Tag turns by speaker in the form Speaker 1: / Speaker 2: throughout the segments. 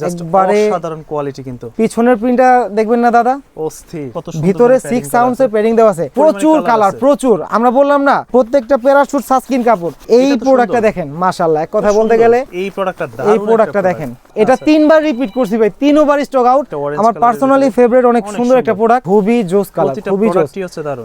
Speaker 1: Just
Speaker 2: একবারে
Speaker 1: অসাধারণ quality কিন্তু।
Speaker 2: পিছনের প্রিন্টটা দেখবেন না দাদা?
Speaker 1: অস্থির।
Speaker 2: ভিতরে প্যাডিং দেওয়া আছে। প্রচুর কালার প্রচুর। আমরা বললাম না প্রত্যেকটা প্যারাশুট সাসকিন কাপড়। এই প্রোডাক্টটা দেখেন মাশাআল্লাহ। এক কথা বলতে গেলে
Speaker 1: এই প্রোডাক্টটা
Speaker 2: এই প্রোডাক্টটা দেখেন। এটা
Speaker 1: আচ্ছা।
Speaker 2: তিনবার রিপিট করছি ভাই তিনবার স্টক আউট আমার পার্সোনালি ফেভারিট অনেক সুন্দর একটা প্রোডাক্ট খুবই জোস কালার খুবই জোস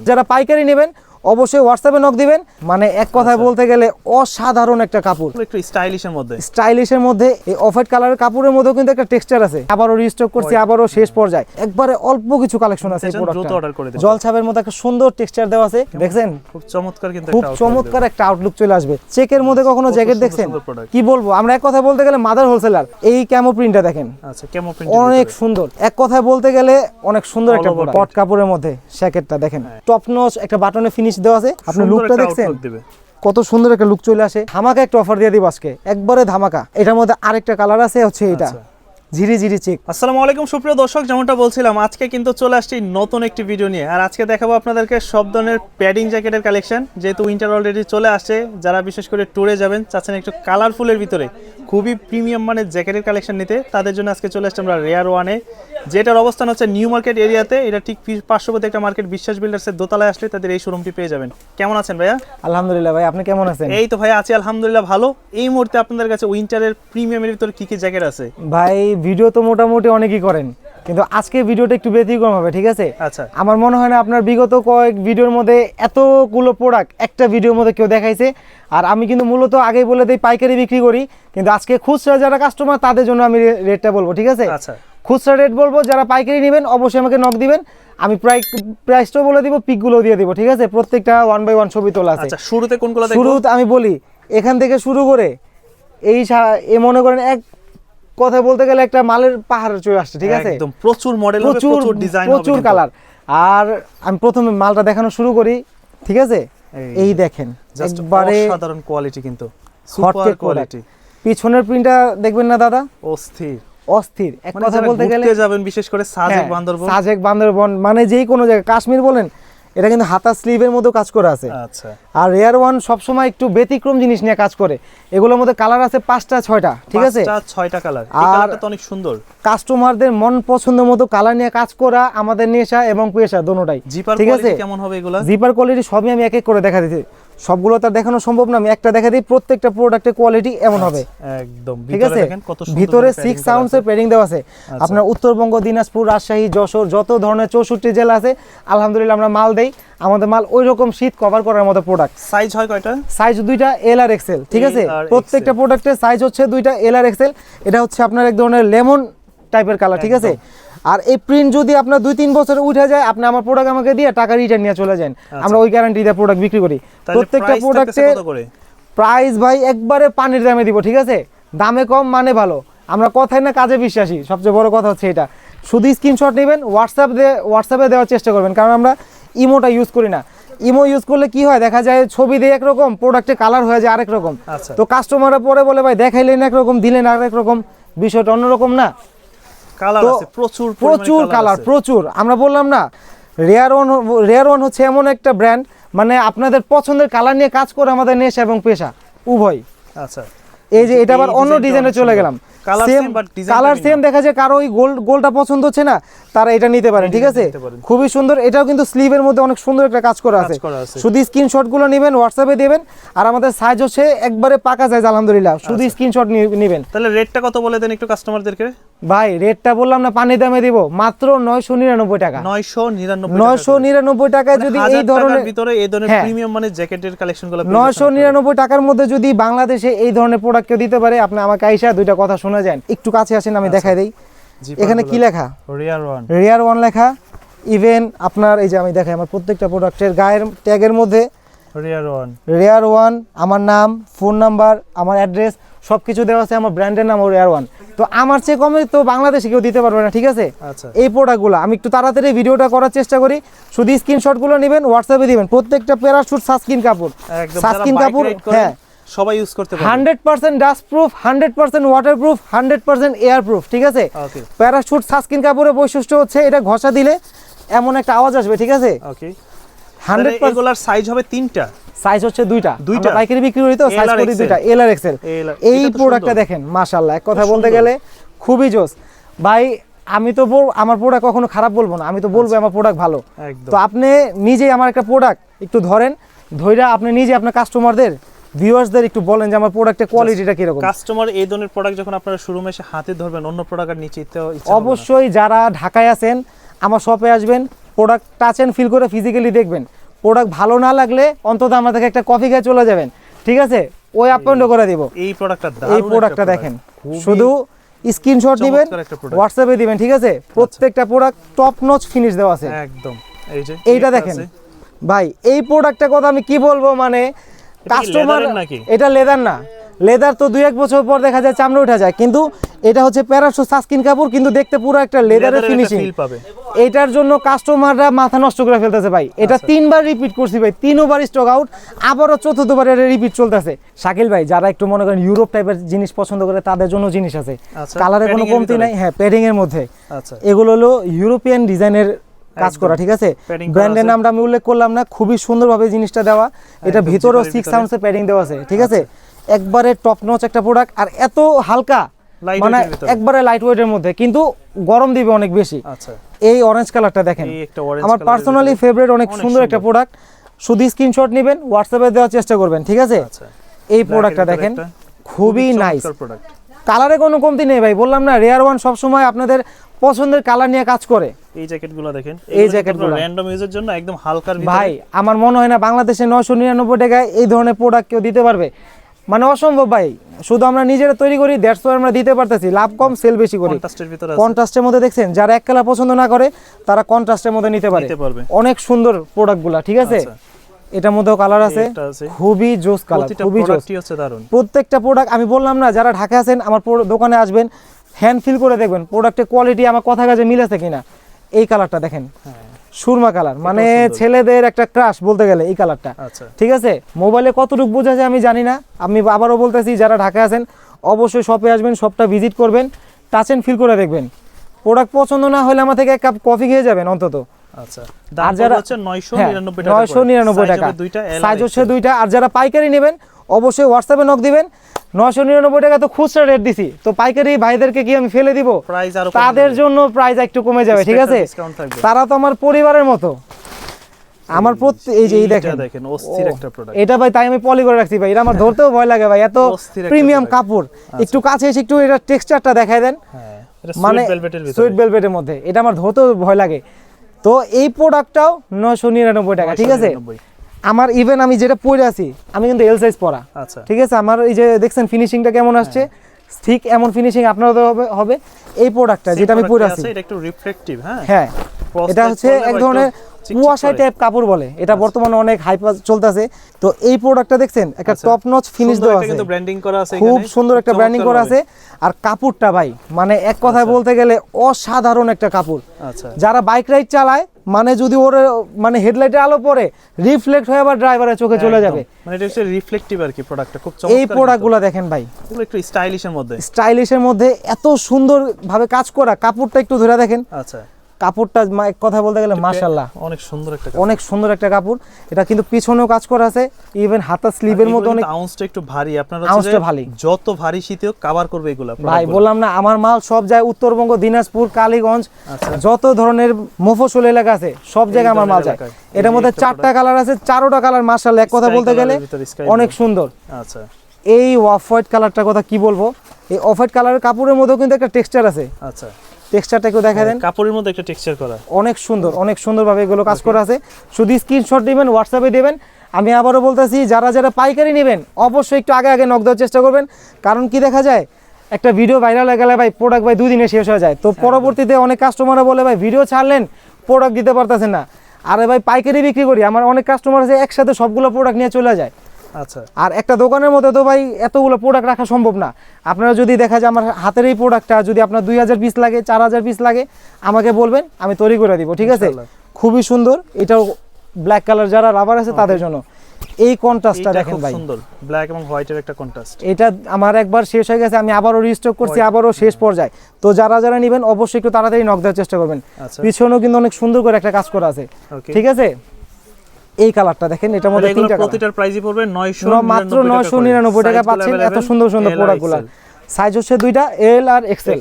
Speaker 2: যারা পাইকারি নেবেন অবশ্যই হোয়াটসঅ্যাপে নক দিবেন। মানে এক কথায়
Speaker 1: আচ্ছা।
Speaker 2: বলতে গেলে অসাধারণ একটা কাপড়।
Speaker 1: একটু স্টাইলিশের মধ্যে।
Speaker 2: স্টাইলিশের মধ্যে এই অফ হোয়াইট কালারের কাপড়ের মধ্যেও কিন্তু একটা টেক্সচার আছে। আবারও রিস্টক করছি আবারও শেষ পর্যায়ে। একবারে অল্প কিছু কালেকশন আছে এই প্রোডাক্টটা
Speaker 1: order করে দিন।
Speaker 2: জল ছাপের মধ্যে একটা সুন্দর টেক্সচার দেওয়া আছে দেখছেন?
Speaker 1: খুব চমৎকার কিন্তু
Speaker 2: খুব চমৎকার একটা আউটলুক চলে আসবে। চেকের মধ্যে কখনো জ্যাকেট দেখছেন? কি বলব? আমরা এক কথায় বলতে গেলে মাদার হোলসেলার এই ক্যামো প্রিন্টটা দেখেন।
Speaker 1: আচ্ছা ক্যামো প্রিন্ট
Speaker 2: অনেক সুন্দর। এক কথায় বলতে গেলে অনেক সুন্দর একটা পট কাপড়ের মধ্যে শ্যাকেটটা দেখেন। টপ নচ একটা বাটনে ফিনিশ দেওয়া আছে। আপনি লুকটা দেখছেন? কত সুন্দর একটা লুক চলে আসে। ধামাকা একটা অফার দিয়ে দিব আজকে। একবারে ধামাকা। এটার মধ্যে আরেকটা কালার আছে হচ্ছে এটা
Speaker 1: আচ্ছা।
Speaker 2: ঝিরি ঝিরি চেক।
Speaker 1: আসসালামু আলাইকুম সুপ্রিয় দর্শক যেমনটা বলছিলাম আজকে কিন্তু চলে আসছি নতুন একটি ভিডিও নিয়ে। আর আজকে দেখাবো আপনাদেরকে সব ধরনের প্যাডিং জ্যাকেটের কালেকশন যেহেতু উইন্টার অলরেডি চলে আসছে। যারা বিশেষ করে ট্যুরে যাবেন চাচ্ছেন একটু কালারফুলের ভিতরে খুবই প্রিমিয়াম মানের জ্যাকেটের কালেকশন নিতে। তাদের জন্য আজকে চলে আসছে আমরা রেয়ার ওয়ানে যেটার অবস্থান হচ্ছে নিউ মার্কেট এরিয়াতে এটা ঠিক পার্শ্ববর্তী একটা মার্কেট বিশ্বাস বিল্ডার্সের দোতলায় আসলে তাদের এই শোরুমটি পেয়ে যাবেন। কেমন আছেন ভাইয়া?
Speaker 2: আলহামদুলিল্লাহ ভাই আপনি কেমন আছেন?
Speaker 1: এই তো ভাই আছি আলহামদুলিল্লাহ ভালো। এই মুহূর্তে আপনাদের কাছে উইন্টারের প্রিমিয়ামের ভিতরে কি কি জ্যাকেট আছে?
Speaker 2: ভাই ভিডিও তো মোটামুটি অনেকই করেন। কিন্তু আজকে ভিডিওটা একটু ব্যতিক্রম হবে ঠিক আছে?
Speaker 1: আচ্ছা।
Speaker 2: আমার মনে হয় না আপনার বিগত কয়েক ভিডিওর মধ্যে এতগুলো প্রোডাক্ট একটা ভিডিওর মধ্যে কেউ দেখাইছে। আর আমি কিন্তু মূলত আগেই বলে দিই পাইকারি বিক্রি করি। কিন্তু আজকে খুচরা যারা কাস্টমার তাদের জন্য আমি রেটটা বলব ঠিক আছে?
Speaker 1: আচ্ছা।
Speaker 2: খুচরা রেট বলব যারা পাইকারি নেবেন অবশ্যই আমাকে নক দিবেন। আমি প্রায় প্রাইসটাও বলে দিব পিকগুলো দিয়ে দিব ঠিক আছে? প্রত্যেকটা ওয়ান বাই ওয়ান ছবি তোলা আছে।
Speaker 1: আচ্ছা শুরুতে কোনগুলো
Speaker 2: শুরুতে আমি বলি এখান থেকে শুরু করে এই সা- এ মনে করেন এক কথা বলতে গেলে একটা মালের পাহাড় চলে আসছে ঠিক আছে?
Speaker 1: একদম প্রচুর মডেল
Speaker 2: প্রচুর
Speaker 1: ডিজাইন
Speaker 2: প্রচুর কালার আর আমি প্রথমে মালটা দেখানো শুরু করি ঠিক আছে?
Speaker 1: এই
Speaker 2: দেখেন একবারে
Speaker 1: অসাধারণ কোয়ালিটি কিন্তু সুপার কোয়ালিটি
Speaker 2: পিছনের প্রিন্টটা দেখবেন না দাদা?
Speaker 1: অস্থির।
Speaker 2: অস্থির। এক
Speaker 1: মানে
Speaker 2: কথা বলতে গেলে
Speaker 1: যাবেন বিশেষ করে সাজেক
Speaker 2: হ্যাঁ,
Speaker 1: বান্দরবন।
Speaker 2: সাজেক বান্দরবন মানে যেই কোনো জায়গায় কাশ্মীর বলেন এটা কিন্তু হাতা স্লিভের মধ্যে কাজ করা আছে।
Speaker 1: আচ্ছা।
Speaker 2: আর রেয়ার ওয়ান সবসময় একটু ব্যতিক্রম জিনিস নিয়ে কাজ করে। এগুলোর মধ্যে কালার আছে পাঁচটা ছয়টা ঠিক আছে?
Speaker 1: ছয়টা কালার এই
Speaker 2: আর-
Speaker 1: কালারটা তো অনেক সুন্দর।
Speaker 2: কাস্টমারদের মন পছন্দের মতো কালার নিয়ে কাজ করা আমাদের নেশা এবং পেশা দোনোটাই। ঠিক আছে?
Speaker 1: কেমন হবে এগুলা?
Speaker 2: জিপার কোয়ালিটি সবই আমি এক এক করে দেখা দিচ্ছি। সবগুলো তার দেখানো সম্ভব না। আমি একটা দেখা দিই প্রত্যেকটা প্রোডাক্টের কোয়ালিটি এমন হবে।
Speaker 1: একদম।
Speaker 2: ঠিক
Speaker 1: ভিতরে
Speaker 2: আছে? ভিতরে সিক্স এর পেডিং দেওয়া আছে। আপনার উত্তরবঙ্গ দিনাজপুর রাজশাহী যশোর যত ধরনের চৌষট্টি জেলা আছে আলহামদুলিল্লাহ আমরা মাল দেই। আমাদের মাল ওই রকম শীত কভার করার মতো প্রোডাক্ট
Speaker 1: সাইজ হয় কয়টা?
Speaker 2: সাইজ দুইটা এল আর এক্সেল ঠিক আছে? প্রত্যেকটা প্রোডাক্টের সাইজ হচ্ছে দুইটা এল আর এক্সেল এটা হচ্ছে আপনার এক ধরনের লেমন টাইপের কালার ঠিক আছে? আর এই প্রিন্ট যদি আপনার দুই তিন বছর উঠে যায় আপনি আমার প্রোডাক্ট আমাকে দিয়ে টাকা রিটার্ন নিয়ে চলে যান। আমরা ওই গ্যারান্টি দিয়ে প্রোডাক্ট বিক্রি করি। প্রত্যেকটা প্রোডাক্টের প্রাইস ভাই একবারে পানির দামে দিব ঠিক আছে? দামে কম মানে ভালো। আমরা কথাই না কাজে বিশ্বাসী। সবচেয়ে বড় কথা হচ্ছে এটা। শুধু স্ক্রিনশট নেবেন হোয়াটসঅ্যাপ দিয়ে হোয়াটসঅ্যাপে দেওয়ার চেষ্টা করবেন কারণ আমরা ইমোটা ইউজ করি না। ইমো ইউজ করলে কি হয়? দেখা যায় ছবি দিয়ে একরকম প্রোডাক্টে কালার হয়ে যায় আরেক রকম।
Speaker 1: আচ্ছা।
Speaker 2: তো কাস্টমাররা পরে বলে ভাই দেখাইলেন একরকম দিলেন আরেক রকম। বিষয়টা অন্যরকম না।
Speaker 1: কালার আছে প্রচুর
Speaker 2: প্রচুর কালার প্রচুর। আমরা বললাম না রেয়ার ওয়ান রেয়ার ওয়ান হচ্ছে এমন একটা ব্র্যান্ড মানে আপনাদের পছন্দের কালার নিয়ে কাজ করে আমাদের নেশা এবং পেশা। উভয়।
Speaker 1: আচ্ছা।
Speaker 2: এই যে এটা আবার অন্য ডিজাইনে চলে গেলাম। কালার সেম দেখা যায় কারও ওই গোল্ড গোলটা পছন্দ হচ্ছে না তারা এটা নিতে পারেন ঠিক আছে? খুবই সুন্দর এটাও কিন্তু স্লিভের মধ্যে অনেক সুন্দর একটা কাজ করা আছে। শুধু স্ক্রিনশটগুলো নেবেন হোয়াটসঅ্যাপে দিবেন আর আমাদের সাইজ হচ্ছে একবারে পাকা সাইজ আলহামদুলিল্লাহ। শুধু
Speaker 1: আচ্ছা।
Speaker 2: স্ক্রিনশট নেবেন।
Speaker 1: তাহলে রেটটা কত বলে দেন একটু কাস্টমারদেরকে
Speaker 2: ভাই রেটটা বললাম না পানি দামে দিব। মাত্র নয়শো নিরানব্বই টাকা।
Speaker 1: নয়শো নিরানব্বই
Speaker 2: নয়শো নিরানব্বই টাকায় যদি এই ধরনের
Speaker 1: ভিতরে এই ধরনের। প্রিমিয়াম মানে জ্যাকেটের কালেকশনগুলো
Speaker 2: নয়শো নিরানব্বই টাকার মধ্যে যদি বাংলাদেশে এই ধরনের প্রোডাক্ট কেউ দিতে পারে আপনি আমাকে আইসা দুইটা কথা শোনা যান। একটু কাছে আসেন আমি দেখাই দিই। এখানে কি লেখা?
Speaker 1: রিয়ার ওয়ান
Speaker 2: রেয়ার ওয়ান লেখা। ইভেন আপনার এই যে আমি দেখাই আমার প্রত্যেকটা প্রোডাক্টের গায়ের ট্যাগের মধ্যে।
Speaker 1: রিয়ার ওয়ান
Speaker 2: রেয়ার ওয়ান আমার নাম ফোন নাম্বার আমার অ্যাড্রেস সব কিছু দেওয়া আছে আমার ব্র্যান্ডের নাম রেয়ার ওয়ান তো আমার চেয়ে কমে তো বাংলাদেশে কেউ দিতে পারবে না ঠিক আছে?
Speaker 1: আচ্ছা।
Speaker 2: এই প্রোডাক্টগুলো আমি একটু তাড়াতাড়ি ভিডিওটা করার চেষ্টা করি। শুধু স্ক্রিনশটগুলো নেবেন হোয়াটসঅ্যাপে দিবেন। প্রত্যেকটা প্যারাশুট সাস্কিন কাপড়। সাস্কিন কাপড় হ্যাঁ।
Speaker 1: সবাই ইউজ করতে
Speaker 2: dust proof hundred percent water proof hundred percent air proof ঠিক আছে? প্যারাশুট সাস্কিন কাপড়ের বৈশিষ্ট্য হচ্ছে এটা ঘষা দিলে এমন একটা আওয়াজ আসবে ঠিক আছে?
Speaker 1: ওকে এগুলার সাইজ হবে তিনটা।
Speaker 2: সাইজ হচ্ছে দুইটা।
Speaker 1: দুইটা?
Speaker 2: পাইকারি বিক্রি করি তো সাইজ করি দুইটা এল আর এক্সেল এই প্রোডাক্টটা দেখেন মাশাআল্লাহ। এক কথা বলতে গেলে খুবই জোস। ভাই আমি তো আমার প্রোডাক্ট কখনো খারাপ বলব না আমি তো বলব আমার প্রোডাক্ট ভালো। তো আপনি নিজেই আমার একটা প্রোডাক্ট একটু ধরেন ধইরা আপনি নিজে আপনার কাস্টমারদের ভিউয়ার্সদের একটু বলেন যে আমার প্রোডাক্টের কোয়ালিটিটা কীরকম?
Speaker 1: কাস্টমার এই ধরনের প্রোডাক্ট যখন আপনারা শোরুমে এসে হাতে ধরবেন অন্য প্রোডাক্ট আর নিচে।
Speaker 2: অবশ্যই যারা ঢাকায় আছেন আমার শপে আসবেন প্রোডাক্ট টাচ অ্যান্ড ফিল করে ফিজিক্যালি দেখবেন। প্রোডাক্ট ভালো না লাগলে অন্তত আমার থেকে একটা কফি খেয়ে চলে যাবেন। ঠিক আছে? ওই অ্যাপয়েন্ট করে দিব।
Speaker 1: এই প্রোডাক্টটা
Speaker 2: এই প্রোডাক্টটা দেখেন। শুধু স্ক্রিনশট দিবেন হোয়াটসঅ্যাপে দিবেন ঠিক আছে? প্রত্যেকটা প্রোডাক্ট টপ নচ ফিনিশ দেওয়া আছে।
Speaker 1: একদম। এই যে
Speaker 2: এইটা দেখেন। ভাই এই প্রোডাক্টটার কথা আমি কি বলব? মানে কাস্টমার? এটা লেদার না। লেদার তো দুই এক বছর পর দেখা যায় চামড়া উঠা যায়। কিন্তু এটা হচ্ছে প্যারাসু সাস্কিন কাপড় কিন্তু দেখতে পুরো একটা লেদারের ফিনিশিং
Speaker 1: পাবে।
Speaker 2: এটার জন্য কাস্টমাররা মাথা নষ্ট করে ফেলতেছে ভাই। এটা
Speaker 1: আচ্ছা।
Speaker 2: তিনবার রিপিট করছি ভাই। তিনবার স্টক আউট আবারও চতুর্থবার এটা রিপিট চলতেছে। শাকিল ভাই যারা একটু মনে করেন ইউরোপ টাইপের জিনিস পছন্দ করে তাদের জন্য জিনিস আছে।
Speaker 1: আচ্ছা,
Speaker 2: কালারের কোনো কমতি নাই। হ্যাঁ প্যাডিং এর মধ্যে।
Speaker 1: আচ্ছা।
Speaker 2: এগুলো হলো ইউরোপিয়ান ডিজাইনের কাজ করা ঠিক আছে? ব্র্যান্ডের। নামটা আমি উল্লেখ করলাম না খুবই সুন্দরভাবে জিনিসটা দেওয়া। এটা ভিতরেও সিক্স। আউন্সের প্যাডিং দেওয়া আছে ঠিক আছে? একবারে টপ নচ একটা প্রোডাক্ট আর এত হালকা মানে একবারে লাইট ওয়েটের মধ্যে কিন্তু গরম দিবে অনেক বেশি।
Speaker 1: আচ্ছা।
Speaker 2: এই অরেঞ্জ কালারটা দেখেন। আমার পার্সোনালি ফেভারিট অনেক সুন্দর একটা। প্রোডাক্ট শুধু স্ক্রিনশট নেবেন হোয়াটসঅ্যাপে দেওয়ার চেষ্টা করবেন ঠিক আছে?
Speaker 1: আচ্ছা।
Speaker 2: এই প্রোডাক্টটা দেখেন খুবই নাইস। কালারে কোনো কমতি নেই ভাই বললাম না রেয়ার ওয়ান সবসময় আপনাদের পছন্দের কালার নিয়ে কাজ করে।
Speaker 1: এই জ্যাকেটগুলো দেখেন।
Speaker 2: এই জ্যাকেটগুলো।
Speaker 1: র্যান্ডম ইউজের জন্য একদম হালকার
Speaker 2: ভাই আমার মনে হয় না বাংলাদেশে নয়শো নিরানব্বই টাকায় এই ধরনের প্রোডাক্ট কেউ দিতে পারবে। মানে অসম্ভব ভাই শুধু আমরা নিজেরা তৈরি করি দ্যাটস আমরা দিতে পারতেছি। লাভ কম সেল বেশি করি।
Speaker 1: কন্ট্রাস্টের ভিতরে আছে।
Speaker 2: কন্ট্রাস্টের মধ্যে দেখছেন যারা এক কালার পছন্দ না করে তারা কন্ট্রাস্টের মধ্যে নিতে পারে।
Speaker 1: পারবে।
Speaker 2: অনেক সুন্দর প্রোডাক্টগুলা ঠিক আছে?
Speaker 1: আচ্ছা।
Speaker 2: এটার মধ্যেও কালার আছে। খুবই জোস কালার খুবই জোস। প্রত্যেকটা প্রোডাক্ট আমি বললাম না যারা ঢাকা আছেন আমার দোকানে আসবেন হ্যান্ড ফিল করে দেখবেন প্রোডাক্টের কোয়ালিটি আমার কথা কাজে মিলেছে কিনা। এই কালারটা দেখেন।
Speaker 1: হ্যাঁ।
Speaker 2: সুরমা কালার মানে ছেলেদের একটা ক্রাশ বলতে গেলে এই কালারটা
Speaker 1: আচ্ছা।
Speaker 2: ঠিক আছে? মোবাইলে কতটুকু বোঝা যায় আমি জানি না। আমি আবারও বলতেছি যারা ঢাকায় আছেন অবশ্যই শপে আসবেন শপটা ভিজিট করবেন টাচ অ্যান্ড ফিল করে দেখবেন। প্রোডাক্ট পছন্দ না হলে আমার থেকে এক কাপ কফি খেয়ে যাবেন অন্তত।
Speaker 1: আচ্ছা।
Speaker 2: আর
Speaker 1: দাম
Speaker 2: যারা
Speaker 1: হচ্ছে 999
Speaker 2: হ্যাঁ,
Speaker 1: টাকা
Speaker 2: নিরানব্বই টাকা।
Speaker 1: দুইটা
Speaker 2: সাইজ হচ্ছে দুইটা। আর যারা পাইকারি নেবেন অবশ্যই হোয়াটসঅ্যাপে নক দিবেন। নয়শো নিরানব্বই টাকা তো খুচরা রেট দিছি। তো পাইকারি ভাইদেরকে কি আমি ফেলে দিব? তাদের জন্য প্রাইস একটু কমে যাবে ঠিক আছে? তারা তো আমার পরিবারের মতো। আমার প্রত্যেক এই যে এই দেখেন। এটা ভাই তাই আমি পলি করে রাখছি ভাই। এটা আমার ধরতেও ভয় লাগে ভাই। এত প্রিমিয়াম কাপড়। একটু কাছে এসে একটু এটা টেক্সচারটা দেখায় দেন।
Speaker 1: হ্যাঁ
Speaker 2: মানে
Speaker 1: সুইট ভেলভেটের
Speaker 2: মধ্যে। এটা আমার ধরতেও ভয় লাগে। তো এই প্রোডাক্টটাও নশো নিরানব্বই টাকা ঠিক আছে? আমার ইভেন আমি যেটা পরে আছি আমি কিন্তু এল সাইজ পরা।
Speaker 1: আচ্ছা।
Speaker 2: ঠিক আছে? আমার এই যে দেখছেন ফিনিশিংটা কেমন আসছে? ঠিক এমন ফিনিশিং আপনারও হবে হবে। এই প্রোডাক্টটা যেটা আমি পরে আছি
Speaker 1: এটা একটু রিফ্লেকটিভ হ্যাঁ?
Speaker 2: হ্যাঁ। এটা হচ্ছে এক ধরনের টাইপ কাপড় বলে। এটা বর্তমানে অনেক হাইপ চলতেছে। তো এই প্রোডাক্টটা দেখছেন? একটা
Speaker 1: আচ্ছা।
Speaker 2: টপ নচ ফিনিশ দেওয়া আছে। খুব সুন্দর একটা ব্র্যান্ডিং করা আছে। আর কাপড়টা ভাই মানে এক কথায়
Speaker 1: আচ্ছা।
Speaker 2: বলতে গেলে অসাধারণ একটা কাপড়।
Speaker 1: আচ্ছা।
Speaker 2: যারা বাইক রাইড চালায় মানে যদি ওর মানে হেডলাইটের আলো পড়ে রিফ্লেক্ট হয়ে আবার ড্রাইভারের চোখে চলে যাবে।
Speaker 1: মানে এটা হচ্ছে রিফ্লেকটিভ আর কি প্রোডাক্টটা খুব
Speaker 2: এই
Speaker 1: চমৎকার
Speaker 2: প্রোডাক্টগুলো দেখেন ভাই।
Speaker 1: এগুলো একটু স্টাইলিশের মধ্যে।
Speaker 2: স্টাইলিশের মধ্যে এত সুন্দর ভাবে কাজ করা কাপড়টা একটু ধরে দেখেন।
Speaker 1: আচ্ছা।
Speaker 2: কাপড়টা কথা বলতে গেলে মাশাল্লাহ
Speaker 1: অনেক সুন্দর একটা
Speaker 2: অনেক সুন্দর একটা কাপড়। এটা কিন্তু পিছনেও কাজ করা আছে ইভেন হাতা স্লিভের মধ্যে অনেক
Speaker 1: আউন্সটা একটু ভারী। আপনার
Speaker 2: আউন্সটা ভারী।
Speaker 1: যত ভারী শীতেও কভার করবে এগুলো
Speaker 2: ভাই বললাম না আমার মাল সব যায় উত্তরবঙ্গ দিনাজপুর কালীগঞ্জ
Speaker 1: আচ্ছা।
Speaker 2: যত ধরনের মফসল এলাকা আছে সব জায়গায় আমার মাল যায়। এটার মধ্যে চারটা কালার আছে চারোটা কালার মার্শাল এক কথা বলতে গেলে অনেক সুন্দর।
Speaker 1: আচ্ছা।
Speaker 2: এই অফ হোয়াইট কালারটার কথা কি বলব? এই অফ হোয়াইট কালারের কাপড়ের মধ্যেও কিন্তু একটা টেক্সচার আছে।
Speaker 1: আচ্ছা।
Speaker 2: টেক্সচারটা দেখা দেন।
Speaker 1: কাপড়ের মধ্যে একটা টেক্সচার করা।
Speaker 2: অনেক সুন্দর অনেক সুন্দরভাবে এগুলো কাজ করা আছে। শুধু স্ক্রিনশট দিবেন হোয়াটসঅ্যাপে দেবেন। আমি আবারও বলতেছি যারা যারা পাইকারি নেবেন অবশ্যই একটু আগে আগে নক দেওয়ার চেষ্টা করবেন। কারণ কি দেখা যায় একটা ভিডিও ভাইরাল হয়ে গেলে ভাই প্রোডাক্ট ভাই দুদিনে শেষ হয়ে যায়। তো পরবর্তীতে অনেক কাস্টমাররা বলে ভাই ভিডিও ছাড়লেন প্রোডাক্ট দিতে পারতেছেন না। আরে ভাই পাইকারি বিক্রি করি। আমার অনেক কাস্টমার আছে একসাথে সবগুলো প্রোডাক্ট নিয়ে চলে যায়।
Speaker 1: আচ্ছা।
Speaker 2: আর একটা দোকানের মধ্যে তো ভাই এতগুলো প্রোডাক্ট রাখা সম্ভব না। আপনারা যদি দেখা যায় আমার হাতের এই প্রোডাক্টটা যদি আপনার দুই হাজার পিস লাগে চার হাজার পিস লাগে আমাকে বলবেন আমি তৈরি করে দিব ঠিক আছে? খুবই সুন্দর। এটাও ব্ল্যাক কালার যারা রাবার আছে তাদের জন্য। এই কন্ট্রাস্টটা দেখেন ভাই।
Speaker 1: সুন্দর। ব্ল্যাক এবং হোয়াইটের একটা কন্ট্রাস্ট
Speaker 2: এটা আমার একবার শেষ হয়ে গেছে আমি আবারও রিস্টক করছি আবারও শেষ পর্যায়ে। তো যারা যারা নেবেন অবশ্যই একটু তাড়াতাড়ি নক দেওয়ার চেষ্টা করবেন।
Speaker 1: আচ্ছা।
Speaker 2: পিছনেও কিন্তু অনেক সুন্দর করে একটা কাজ করা আছে। ঠিক আছে? এই কালারটা দেখেন এটার মধ্যে তিনটা
Speaker 1: প্রতিটার প্রাইসই পড়বে 900
Speaker 2: মাত্র নয়শো নিরানব্বই টাকা পাচ্ছেন এত সুন্দর সুন্দর প্রোডাক্টগুলো সাইজ হচ্ছে দুইটা এল আর এক্সেল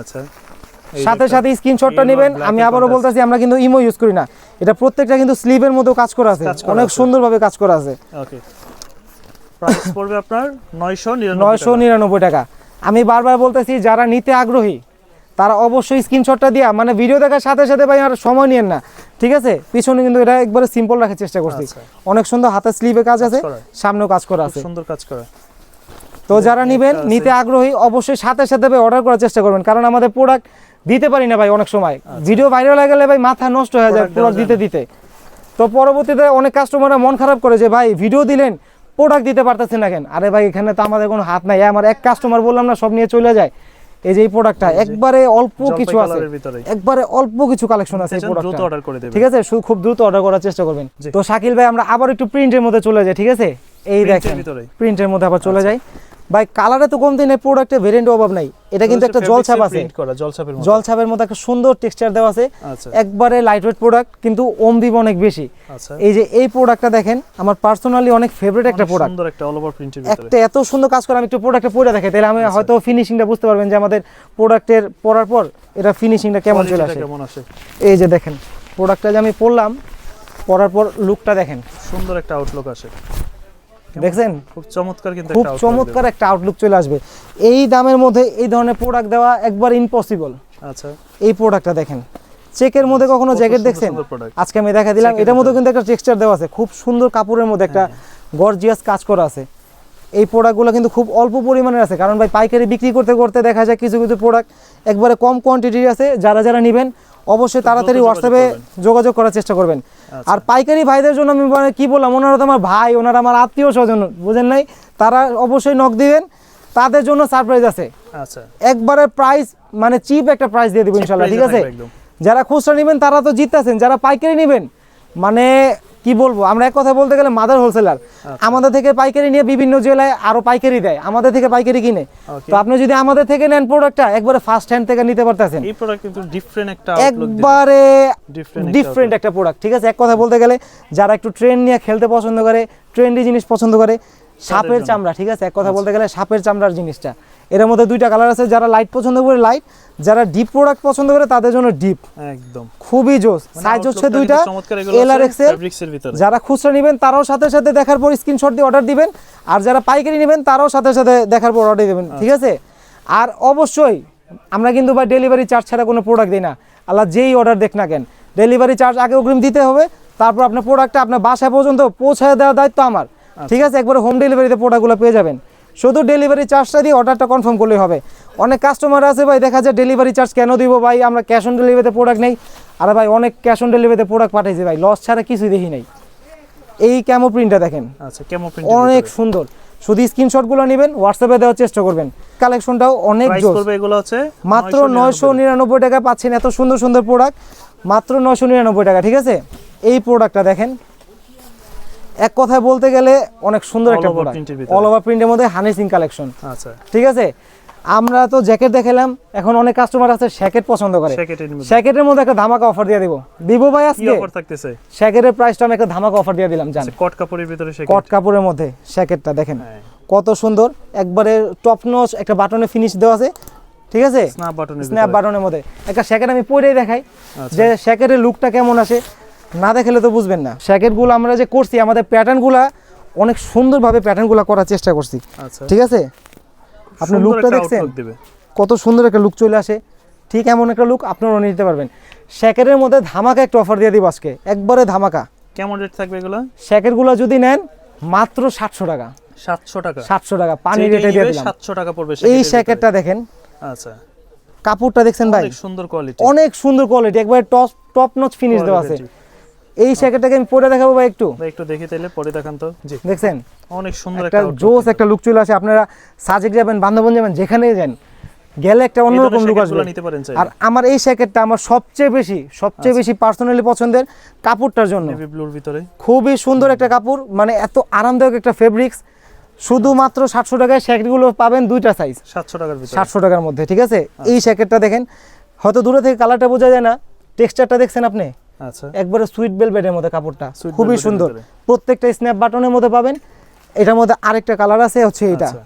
Speaker 1: আচ্ছা
Speaker 2: সাথে সাথে স্ক্রিনশটটা নেবেন। আমি আবারও বলতেছি আমরা কিন্তু ইমো ইউজ করি না। এটা প্রত্যেকটা কিন্তু স্লিভের মধ্যেও কাজ করা আছে। অনেক। সুন্দরভাবে কাজ করা আছে।
Speaker 1: ওকে প্রাইস পড়বে আপনার 999
Speaker 2: নয়শো
Speaker 1: টাকা।
Speaker 2: নিরানব্বই টাকা। আমি বারবার বলতেছি যারা নিতে আগ্রহী তারা অবশ্যই স্ক্রিনশটটা দিয়া মানে ভিডিও দেখার সাথে সাথে ভাই আর সময় নিয়েন না ঠিক আছে? পিছনে কিন্তু এটা একবারে সিম্পল রাখার চেষ্টা করছি।
Speaker 1: আচ্ছা।
Speaker 2: অনেক সুন্দর হাতের স্লিভে কাজ আছে সামনেও কাজ করা আছে।
Speaker 1: সুন্দর কাজ করা।
Speaker 2: তো যারা নিবেন। নিতে আগ্রহী অবশ্যই সাথে সাথে ভাই অর্ডার করার চেষ্টা করবেন কারণ আমাদের প্রোডাক্ট দিতে পারি না ভাই অনেক সময়। ভিডিও ভাইরাল হয়ে গেলে ভাই মাথা নষ্ট হয়ে যায়
Speaker 1: আচ্ছা।
Speaker 2: প্রোডাক্ট দিতে দিতে। তো পরবর্তীতে অনেক কাস্টমাররা মন খারাপ করে যে ভাই ভিডিও দিলেন প্রোডাক্ট দিতে পারতেছেন না কেন? আরে ভাই এখানে তো আমাদের কোনো হাত নাই। আমার এক কাস্টমার বললাম না সব নিয়ে চলে যায়। এই যে এই প্রোডাক্টটা একবারে অল্প কিছু আছে। একবারে অল্প কিছু কালেকশন আছে এই প্রোডাক্টটা
Speaker 1: অর্ডার করে দেবেন
Speaker 2: ঠিক আছে? শুধু খুব দ্রুত অর্ডার করার চেষ্টা করবেন। তো শাকিল ভাই আমরা আবার একটু প্রিন্টের মধ্যে চলে যাই ঠিক আছে? এই দেখেন।
Speaker 1: আচ্ছা।
Speaker 2: প্রিন্টের মধ্যে আবার চলে যাই। ভাই কালারে তো কমতি নেই প্রোডাক্টের ভেরিয়েন্ট অভাব নাই। এটা কিন্তু একটা জল ছাপ আছে।
Speaker 1: প্রিন্ট করা জল ছাপের মতো
Speaker 2: মধ্যে একটা সুন্দর টেক্সচার দেওয়া আছে।
Speaker 1: আচ্ছা।
Speaker 2: একবারে লাইট ওয়েট প্রোডাক্ট কিন্তু ওম দিব অনেক বেশি।
Speaker 1: আচ্ছা।
Speaker 2: এই যে এই প্রোডাক্টটা দেখেন আমার পার্সোনালি অনেক ফেভারিট একটা প্রোডাক্ট
Speaker 1: সুন্দর একটা অল ওভার প্রিন্টের ভিতরে।
Speaker 2: একটা এত সুন্দর কাজ করে আমি একটু প্রোডাক্টটা পরে দেখে তাহলে আমি হয়তো ফিনিশিংটা বুঝতে পারবেন যে আমাদের প্রোডাক্টের পরার পর এটা ফিনিশিংটা কেমন চলে আসে। এই যে দেখেন প্রোডাক্টটা যে আমি পরলাম পরার পর লুকটা দেখেন।
Speaker 1: সুন্দর একটা আউটলুক আসে।
Speaker 2: দেখছেন?
Speaker 1: খুব চমৎকার কিন্তু
Speaker 2: খুব চমৎকার একটা আউটলুক চলে আসবে। এই দামের মধ্যে এই ধরনের প্রোডাক্ট দেওয়া একবার ইম্পসিবল
Speaker 1: আচ্ছা।
Speaker 2: এই প্রোডাক্টটা দেখেন। চেকের মধ্যে কখনো জ্যাকেট দেখছেন? আজকে আমি দেখা দিলাম এটার মধ্যে কিন্তু একটা টেক্সচার দেওয়া আছে। খুব সুন্দর কাপড়ের মধ্যে একটা। গর্জিয়াস কাজ করা আছে। এই প্রোডাক্টগুলো কিন্তু খুব অল্প পরিমাণের আছে কারণ ভাই পাইকারি বিক্রি করতে করতে দেখা যায় কিছু কিছু প্রোডাক্ট একবারে কম কোয়ান্টিটির আছে। যারা যারা নেবেন অবশ্যই তাড়াতাড়ি হোয়াটসঅ্যাপে যোগাযোগ করার চেষ্টা করবেন।
Speaker 1: আচ্ছা।
Speaker 2: আর পাইকারি ভাইদের জন্য আমি মানে কি বললাম ওনারা তো আমার ভাই ওনারা আমার আত্মীয় স্বজন বুঝেন নাই? তারা অবশ্যই নখ দিবেন। তাদের জন্য সারপ্রাইজ আছে।
Speaker 1: আচ্ছা।
Speaker 2: একবারে প্রাইস মানে চিপ একটা প্রাইস দিয়ে দেবো ইনশাল্লাহ ঠিক আছে? যারা খুচরা নেবেন তারা তো জিততেছেন যারা পাইকারি নেবেন মানে কি বলব? আমরা এক কথা বলতে গেলে মাদার হোলসেলার
Speaker 1: আচ্ছা।
Speaker 2: আমাদের থেকে পাইকারি নিয়ে বিভিন্ন জেলায় আরও পাইকারি দেয়। আমাদের থেকে পাইকারি কিনে। তো আপনি যদি আমাদের থেকে নেন প্রোডাক্টটা একবারে ফার্স্ট হ্যান্ড থেকে নিতে পারতেছেন।
Speaker 1: এই প্রোডাক্ট কিন্তু ডিফারেন্ট একটা
Speaker 2: একবারে ডিফারেন্ট একটা প্রোডাক্ট ঠিক আছে? এক কথা বলতে গেলে যারা একটু ট্রেন নিয়ে খেলতে পছন্দ করে ট্রেন্ডি জিনিস পছন্দ করে সাপের চামড়া ঠিক আছে? এক
Speaker 1: আচ্ছা।
Speaker 2: কথা বলতে গেলে সাপের চামড়ার জিনিসটা। এর মধ্যে দুইটা কালার আছে যারা লাইট পছন্দ করে লাইট যারা ডিপ প্রোডাক্ট পছন্দ করে তাদের জন্য ডিপ
Speaker 1: একদম।
Speaker 2: খুবই জোস।
Speaker 1: মানে
Speaker 2: সাইজ হচ্ছে দুইটা এল আর
Speaker 1: এর।
Speaker 2: যারা খুচরা নেবেন তারাও সাথে সাথে দেখার পর স্ক্রিনশট দিয়ে অর্ডার দিবেন। আর যারা পাইকারি নেবেন তারাও সাথে সাথে দেখার পর অর্ডার দিবেন। ঠিক
Speaker 1: আচ্ছা।
Speaker 2: আছে? আর অবশ্যই আমরা কিন্তু বা ডেলিভারি চার্জ ছাড়া কোনো প্রোডাক্ট দিই না। আল্লাহ যেই অর্ডার দেখ না কেন। ডেলিভারি চার্জ আগে অগ্রিম দিতে হবে তারপর আপনার প্রোডাক্টটা আপনার বাসায় পর্যন্ত পৌঁছায় দেওয়ার দায়িত্ব আমার।
Speaker 1: আচ্ছা।
Speaker 2: ঠিক আছে? একবার হোম ডেলিভারিতে প্রোডাক্টগুলো পেয়ে যাবেন। শুধু ডেলিভারি চার্জটা দিয়ে অর্ডারটা কনফার্ম করলেই হবে। অনেক কাস্টমার আছে ভাই দেখা যায় ডেলিভারি চার্জ কেন দিব ভাই? আমরা ক্যাশ অন ডেলিভারিতে প্রোডাক্ট নেই। আরে ভাই অনেক ক্যাশ অন ডেলিভারিতে প্রোডাক্ট পাঠাইছি ভাই। লস ছাড়া কিছুই দেখি নাই। এই ক্যামো প্রিন্টটা দেখেন।
Speaker 1: আচ্ছা কেমন প্রিন্ট
Speaker 2: অনেক সুন্দর। শুধু স্ক্রিনশটগুলো নেবেন হোয়াটসঅ্যাপে দেওয়ার চেষ্টা করবেন। কালেকশনটাও অনেক
Speaker 1: করবে এগুলো হচ্ছে
Speaker 2: মাত্র নয়শো নিরানব্বই টাকা। পাচ্ছেন এত সুন্দর সুন্দর প্রোডাক্ট মাত্র নয়শো নিরানব্বই টাকা ঠিক আছে? এই প্রোডাক্টটা দেখেন। এক কথায় বলতে গেলে অনেক সুন্দর একটা প্রোডাক্ট। অল ওভার প্রিন্টের মধ্যে হানি সিং কালেকশন
Speaker 1: আচ্ছা।
Speaker 2: ঠিক আছে? আমরা তো জ্যাকেট দেখালাম এখন অনেক কাস্টমার আছে শ্যাকেট পছন্দ করে। শ্যাকেটের মধ্যে। একটা ধামাকা অফার দিয়ে দিব। দিব ভাই আজকে?
Speaker 1: অফার থাকতেছে?
Speaker 2: শ্যাকেটের প্রাইসটা আমি একটা ধামাকা অফার দিয়ে দিলাম জান।
Speaker 1: আচ্ছা, কট কাপড়ের ভিতরে
Speaker 2: কট কাপড়ের মধ্যে শ্যাকেটটা দেখেন।
Speaker 1: হ্যাঁ।
Speaker 2: কত সুন্দর। একবারে টপ নচ একটা বাটনে ফিনিশ দেওয়া আছে। ঠিক আছে?
Speaker 1: স্ন্যাপ বাটনের
Speaker 2: স্ন্যাপ বাটনের মধ্যে। একটা শ্যাকেট আমি পরেই দেখাই।
Speaker 1: আচ্ছা।
Speaker 2: যে শ্যাকেটের লুকটা কেমন আসে? না দেখালে তো বুঝবেন না। শ্যাকেটগুলো আমরা যে করছি আমাদের প্যাটার্নগুলো অনেক সুন্দরভাবে প্যাটার্নগুলো করার চেষ্টা করছি।
Speaker 1: আচ্ছা।
Speaker 2: ঠিক আছে? আপনি লুকটা দেখছেন? কত সুন্দর একটা লুক চলে আসে। ঠিক এমন একটা লুক আপনারাও নিতে পারবেন। শ্যাকেটের মধ্যে ধামাকা একটা অফার দিয়ে দিব আজকে। একবারে ধামাকা।
Speaker 1: কেমন রেট থাকবে এগুলো?
Speaker 2: শ্যাকেটগুলো যদি নেন মাত্র সাতশো টাকা।
Speaker 1: সাতশো টাকা।
Speaker 2: সাতশো টাকা পানি রেটে দিয়ে দিলাম।
Speaker 1: 700 টাকা পড়বে
Speaker 2: এই শ্যাকেটটা দেখেন।
Speaker 1: আচ্ছা।
Speaker 2: কাপড়টা দেখছেন ভাই?
Speaker 1: অনেক সুন্দর কোয়ালিটি
Speaker 2: অনেক সুন্দর কোয়ালিটি একবারে টপ টপ নচ ফিনিশ দেওয়া আছে। এই শ্যাকেটটাকে আমি পরে দেখাবো ভাই একটু।
Speaker 1: একটু দেখি তাহলে পরে দেখান তো। জি।
Speaker 2: দেখছেন?
Speaker 1: অনেক সুন্দর
Speaker 2: একটা জোস একটা লুক চলে আসে। আপনারা সাজেক যাবেন বান্ধবন যাবেন যেখানেই যান গেলে একটা অন্যরকম লুক আসবে। আর আমার এই আমার সবচেয়ে বেশি সবচেয়ে বেশি পার্সোনালি পছন্দের কাপড়টার জন্য।
Speaker 1: নেভি ব্লুর ভিতরে।
Speaker 2: খুবই সুন্দর একটা কাপড় মানে এত আরামদায়ক একটা ফেব্রিক্স শুধুমাত্র সাতশো টাকায় শ্যাকেটগুলো পাবেন দুইটা সাইজ
Speaker 1: 700 টাকার
Speaker 2: সাতশো টাকার মধ্যে ঠিক আছে? এই শ্যাকেটটা দেখেন হয়তো দূরে থেকে কালারটা বোঝা যায় না। টেক্সচারটা দেখছেন আপনি?
Speaker 1: আচ্ছা।
Speaker 2: একবারে সুইট বেলভেটের মধ্যে কাপড়টা। খুবই সুন্দর। প্রত্যেকটা স্ন্যাপ বাটনের মধ্যে পাবেন। এটার মধ্যে আরেকটা কালার আছে হচ্ছে এটা।
Speaker 1: আচ্ছা।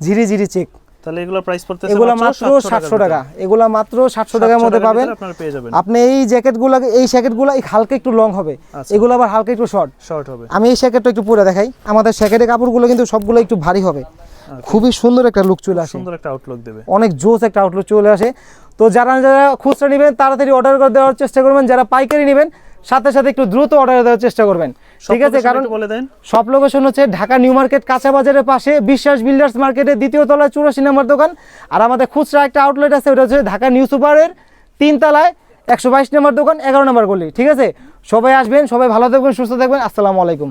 Speaker 2: ঝিরি ঝিরি চেক
Speaker 1: তাহলে এগুলো প্রাইস পড়তেছে
Speaker 2: এগুলো মাত্র সাতশো টাকা। এগুলো মাত্র সাতশো টাকার মধ্যে পাবেন। আপনি এই জ্যাকেটগুলো এই জ্যাকেটগুলো হালকা একটু লং হবে।
Speaker 1: আচ্ছা।
Speaker 2: এগুলো আবার হালকা একটু শর্ট
Speaker 1: শর্ট হবে।
Speaker 2: আমি এই জ্যাকেটটা একটু পরে দেখাই। আমাদের জ্যাকেটের কাপড়গুলো কিন্তু সবগুলো একটু ভারী হবে। খুবই সুন্দর একটা লুক চলে আসে।
Speaker 1: সুন্দর একটা আউটলুক দেবে।
Speaker 2: অনেক জোস একটা আউটলুক চলে আসে। তো যারা যারা খুচরা নেবেন তাড়াতাড়ি অর্ডার করে দেওয়ার চেষ্টা করবেন। যারা পাইকারি নেবেন সাথে সাথে একটু দ্রুত অর্ডার দেওয়ার চেষ্টা করবেন। ঠিক আছে কারণ
Speaker 1: বলে দেন।
Speaker 2: সব লোকেশন হচ্ছে ঢাকা নিউ মার্কেট কাঁচা বাজারের পাশে বিশ্বাস বিল্ডার্স মার্কেটের দ্বিতীয় তলায় চুরাশি নম্বর দোকান। আর আমাদের খুচরা একটা আউটলেট আছে ওটা হচ্ছে ঢাকা নিউ সুপারের তিন তলায় একশো বাইশ নম্বর দোকান এগারো নম্বর গলি। ঠিক আছে? সবাই আসবেন সবাই ভালো থাকবেন সুস্থ থাকবেন। আসসালামু আলাইকুম।